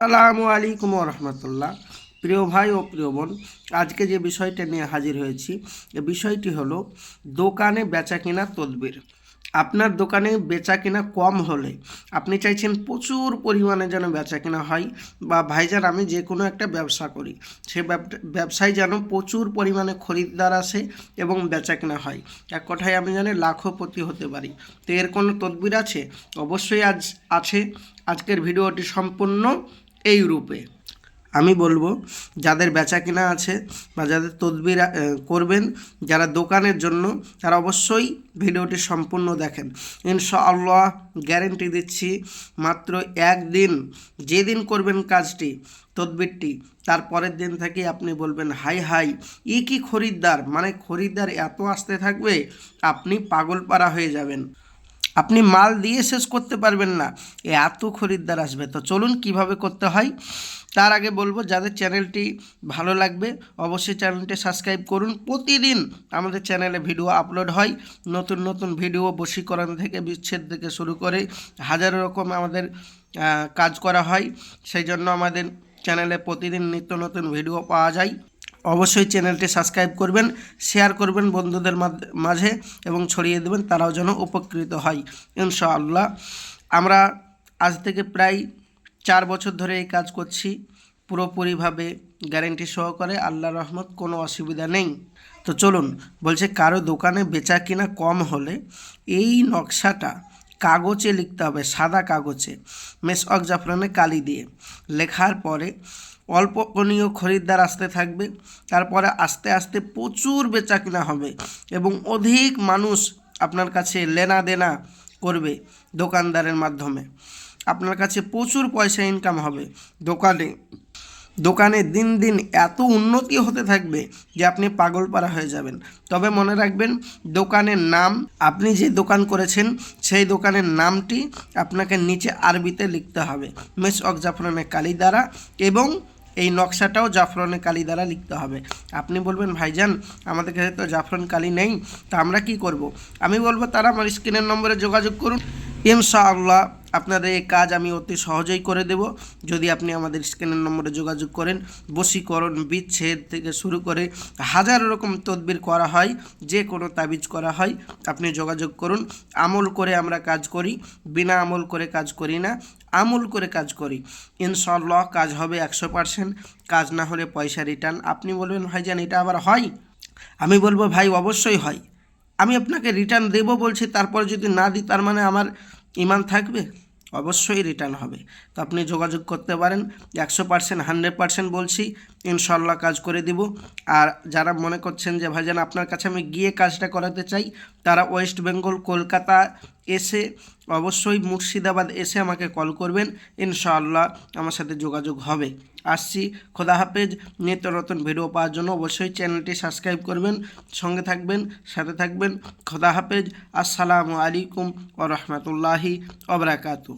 আসসালামু আলাইকুম রহমতুল্লাহ প্রিয় ভাই ও প্রিয় বোন, আজকে যে বিষয়টা নিয়ে হাজির হয়েছি, এ বিষয়টি হলো দোকানে বেচা কেনা তদবির। আপনার দোকানে বেচা কেনা কম হলে আপনি চাইছেন প্রচুর পরিমাণে যেন বেচা কিনা হয়, বা ভাইজান আমি যে কোনো একটা ব্যবসা করি, সে ব্যবসায় যেন প্রচুর পরিমাণে খরিদ্দার আসে এবং বেচা কিনা হয়। এক কথায় আমি জানি লাখপতি হতে পারি। তো এর কোনো তদবির আছে? অবশ্যই আজ আছে। আজকের ভিডিওটি সম্পূর্ণ এই রূপে। আমি বলব, যাদের বেচা কিনা আছে বা যাদের তদবির করবেন, যারা দোকানের জন্য, তারা অবশ্যই ভিডিওটি সম্পূর্ণ দেখেন। ইনশাআল্লাহ গ্যারেন্টি দিচ্ছি, মাত্র একদিন যেদিন করবেন কাজটি, তদবিরটি, তার পরের দিন থেকে আপনি বলবেন, হাই হাই ই কি খরিদ্দার? মানে খরিদ্দার এত আসতে থাকবে, আপনি পাগলপাড়া হয়ে যাবেন। আপনি মাল দিয়ে শেষ করতে পারবেন না। এ এত খরিদ্দার আসবে। তো চলুন কীভাবে করতে হয়? তার আগে বলব, যাদের চ্যানেলটি ভালো লাগবে, অবশ্যই চ্যানেলটি সাবস্ক্রাইব করুন। প্রতিদিন আমাদের চ্যানেলে ভিডিও আপলোড হয়। নতুন নতুন ভিডিও বশীকরণ থেকে, বিচ্ছেদ থেকে শুরু করে হাজারো রকম আমাদের কাজ করা হয়। সেই জন্য আমাদের চ্যানেলে প্রতিদিন নিত্য নতুন ভিডিও পাওয়া যায়। অবশ্যই চ্যানেলটি সাবস্ক্রাইব করবেন, শেয়ার করবেন বন্ধুদের মাঝে এবং ছড়িয়ে দেবেন, তারাও যেন উপকৃত হয়। ইনশাআল্লাহ, আমরা আজ থেকে প্রায় চার বছর ধরে এই কাজ করছি। পুরোপুরিভাবে গ্যারেন্টি সহকারে আল্লাহ রহমত, কোনো অসুবিধা নেই। তো চলুন, বলছে কারও দোকানে বেচা কিনা কম হলে এই নকশাটা কাগজে লিখতে হবে, সাদা কাগজে। মেস অক জাফরানে কালি দিয়ে। লেখার পরে অল্প কনীয় খরিদ্দার আসতে থাকবে। তারপরে আস্তে আস্তে প্রচুর বেচা কিনা হবে এবং অধিক মানুষ আপনার কাছে লেনা দেনা করবে দোকানদারের মাধ্যমে। আপনার কাছে প্রচুর পয়সা ইনকাম হবে। দোকানে দোকানে দিন দিন এত উন্নতি হতে থাকবে যে আপনি পাগলপাড়া হয়ে যাবেন। তবে মনে রাখবেন, দোকানের নাম আপনি যে দোকান করেছেন, সেই দোকানের নামটি আপনাকে নিচে আরবিতে লিখতে হবে। মেস অক জাফরানে কালি দ্বারা এবং এই নকশাটাও জাফরানে কালি দ্বারা লিখতে হবে। আপনি বলবেন, ভাইজান, আমাদের কাছে তো জাফরান কালি নেই, তা আমরা কি করব। আমি বলব, তারা আমার স্ক্রিনের নম্বরে যোগাযোগ করুন। ইনশাআল্লাহ আপনাদের এই কাজ আমি অতি সহজেই করে দেব। যদি আপনি আমাদের স্ক্রিনের নম্বরে যোগাযোগ করেন, বশীকরণ বিচ্ছেদ থেকে শুরু করে হাজার রকম তদবির করা হয়, যে কোনো তাবিজ করা হয়, আপনি যোগাযোগ করুন। আমল করে আমরা কাজ করি, বিনা আমল করে কাজ করি না, আমল করে কাজ করি। ইনশাল্লাহ কাজ হবে একশো পার্সেন্ট, কাজ না হলে পয়সা রিটার্ন। আপনি বলবেন ভাইজান এটা আবার হয়? আমি বলব, ভাই, অবশ্যই হয়। আমি আপনাকে রিটার্ন দেবো বলছি, তারপর যদি না দিই, তার মানে আমার ইমান থাকবে? অবশ্যই রিটার্ন হবে। তো আপনি যোগাযোগ করতে পারেন। একশো পার্সেন্ট হান্ড্রেড পার্সেন্ট বলছি। ইনশাল্লাহ কাজ করে দিব। আর যারা মনে করছেন যে, ভাইজান, আপনার কাছে আমি গিয়ে কাজটা করাতে চাই, তারা ওয়েস্ট বেঙ্গল, কলকাতা এসে অবশ্যই মুর্শিদাবাদ এসে আমাকে কল করবেন। ইনশাআল্লাহ আমার সাথে যোগাযোগ হবে। আসছি। খোদা হাফেজ। নিত্য নতুন ভিডিও পাওয়ার জন্য অবশ্যই চ্যানেলটি সাবস্ক্রাইব করবেন, সঙ্গে থাকবেন, সাথে থাকবেন। খোদা হাফেজ। আসসালামু আলাইকুম ও রহমতুল্লাহি ওবরাকাতু